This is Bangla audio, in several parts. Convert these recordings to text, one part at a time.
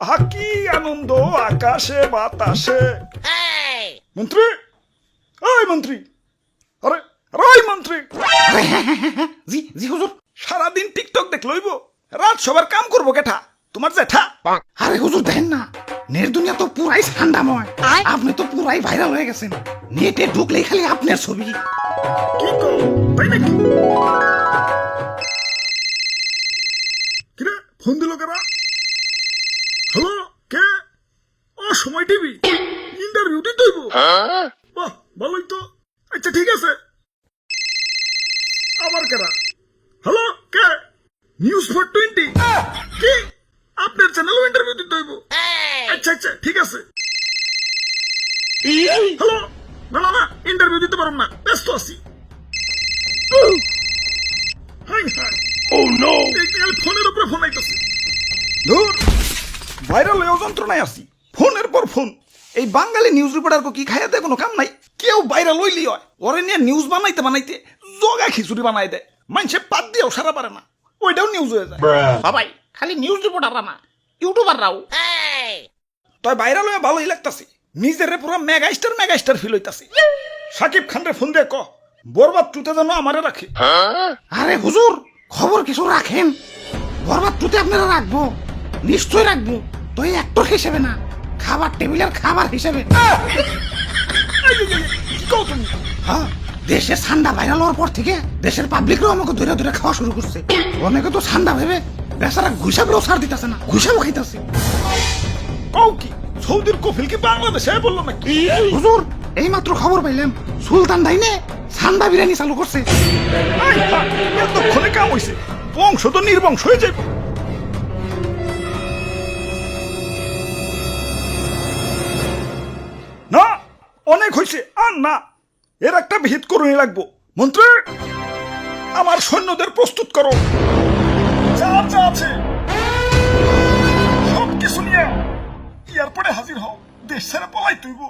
আহা কি আনন্দ আকাশে বাতাসে। মন্ত্রী! ওই মন্ত্রী! আরে ওই মন্ত্রী! জি জি হুজুর। সারাদিন টিকটক দেখ লইব রাত সবার কাম করব কেঠা? তোমার জেঠা আরে হুজুর দেখেন না। নেট দুনিয়া তো পুরাই ঠান্ডাময়। আপনি তো পুরাই ভাইরাল হয়ে গেছেন। নেটে ঢুকলেই খালি আপনার ছবি। কি করো তাই নাকি? কিরে ফোন দিল কেনা হ্যালো কে? ও সময় টিভি। ইন্টারভিউ দিতে হইব। বাহ ভালোই তো। আচ্ছা ঠিক আছে। আবার কেনা হ্যালো কে? নিউজ ফর টোয়েন্টি কি? আপনার চ্যানেলও ইন্টারভিউ দিতে হইব। আচ্ছা আচ্ছা ঠিক আছে। হ্যালো না না না ইন্টারভিউ দিতে পারব না। ব্যস্ত আছি। High high. ও নো ফোনের উপরে ফোন আইতাছে। ধুর। ভাইরাল হয়ে যন্ত্রণায় আছি। ফোনের পর ফোন। এই বাঙালি নিউজ রিপোর্টার কি খাইয়া দেয় কোনো কাম নাই? কেউ ভাইরাল হইলি হয়। ওরে নিয়ে নিউজ বানাইতে বানাইতে জগা খিচুড়ি বানাই দেয়। মানুষে পাত দিয়েও সারা পারে না। ওইটাও নিউজ হয়ে যায়। বাবাই খালি নিউজ রিপোর্টাররা না ইউটিউবাররাও তাই ভাইরাল হয়ে ভালোই লাগতাছে। নিজের পুরো mega star mega star feel হইতাছে। সাকিব খানরে ফোন দিয়ে ক বরবাদ টুতে যেন আমারে রাখে। আরে হুজুর খবর কিছু রাখেন। বরবাদ টুতে আপনারা রাখব। নিশ্চয় রাখব। তো এই অ্যাক্টর হিসেবে না খাবার টেবিলের খাবার হিসেবে। হ্যাঁ দেশে ঠান্ডা ভাইরাল হওয়ার পর থেকে দেশের পাবলিকরাও আমাকে ধরে ধরে খাওয়া শুরু করছে। অনেকে তো ঠান্ডা ভেবে বেচারা ঘুষাবেও দিতেছে না ঘুষাবো খাইতেছে। কি সৌদির কফিল কি বাংলাদেশে বলল নাকি? হুজুর এই মাত্র খবর পাইলাম সুলতান ডাইনে ঠান্ডা বিরিয়ানি চালু করছে। এতক্ষণে কাম হইছে। বংশ তো নির্বংশ হয়ে যাবে হয়েছে আর না, এর একটা ভিত করুনি লাগবো। মন্ত্রী, আমার সৈন্যদের প্রস্তুত করো। যা আছে সব কিছু নিয়ে এয়ারপোর্টে হাজির হও, দেশ ছেড়ে পলাই তুইব।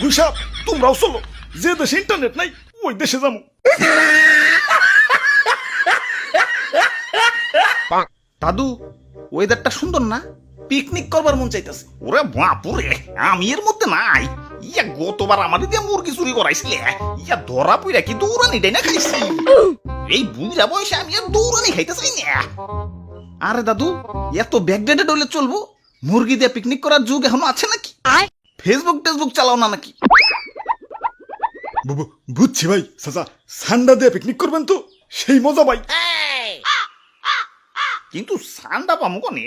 গুইসাপ তোমরাও চলো, যে দেশে ইন্টারনেট নাই, ওই দেশে যাব। দাদু ওয়েদারটা সুন্দর না? পিকনিক করবার মন চাইতেছে। ওরে বাপুরে আমি এর মধ্যে নাই। ইয়া গতবার আমার দিয়ে মুরগি চুরি করাইছিলে। ইয়া ধরা পইরা কি দৌড়ানি ডাই না খাইছি? এই বুঝা বয়সে আমি আর দৌড়ানি খাইতে চাই না। আরে দাদু এত ব্যাকডেটেড হলে চলবো? মুরগি দিয়ে পিকনিক করার যুগ এখনও আছে নাকি? ফেসবুক টেসবুক চালাও না নাকি? বুবু বুঝছি ভাই চাচা সান্ডা দিয়ে পিকনিক করবেন তো? সেই মজা ভাই। কিন্তু সান্ডা পামু কনে?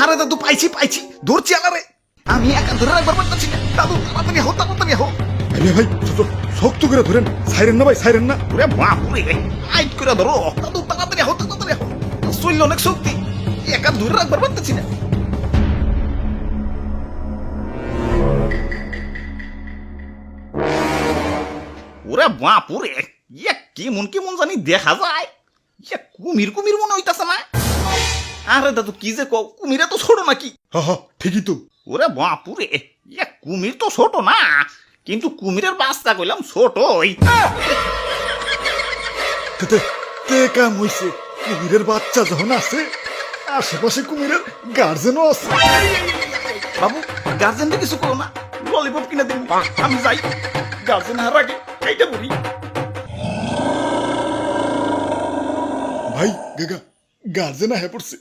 আরে দাদু পাইছি পাইছি। ধরছি আলারে। আমি একা ধরে রাখবার পারতাছি না। দাদু তাড়াতাড়ি হো তাড়াতাড়ি হো আরে ভাই শক্ত করে ধরেন। সাইরেন না ভাই সাইরেন না। ওরে হাইট করে ধরো। দাদু তাড়াতাড়ি হো তাড়াতাড়ি হো শরীর অনেক শক্তি। একা ধরে রাখবার পারতাছি না। ওরে বাপুরে ইয়া কেমন কেমন জানি দেখা যায়। ইয়া কুমির কুমির মনে হইতাছে না। আরে দাদু কি যে কুমিরে তো ছোট নাকি? হা হা ঠিকই তো। ওরে বাপুরে ইয়া কুমির তো ছোট না। কিন্তু কুমিরের বাচ্চা কইলাম ছোট তাতে তে কাম হইছে? কুমিরের বাচ্চা যখন আছে আশেপাশে কুমিরের গার্জেনও আছে। বাবু গার্জেনটা কিছু করো না। ললিপপ কিনে দিন। আমি যাই। গার্জেন হার আগে এইটা বলি। ভাই গেগা গার্জেন আহে পড়ছে।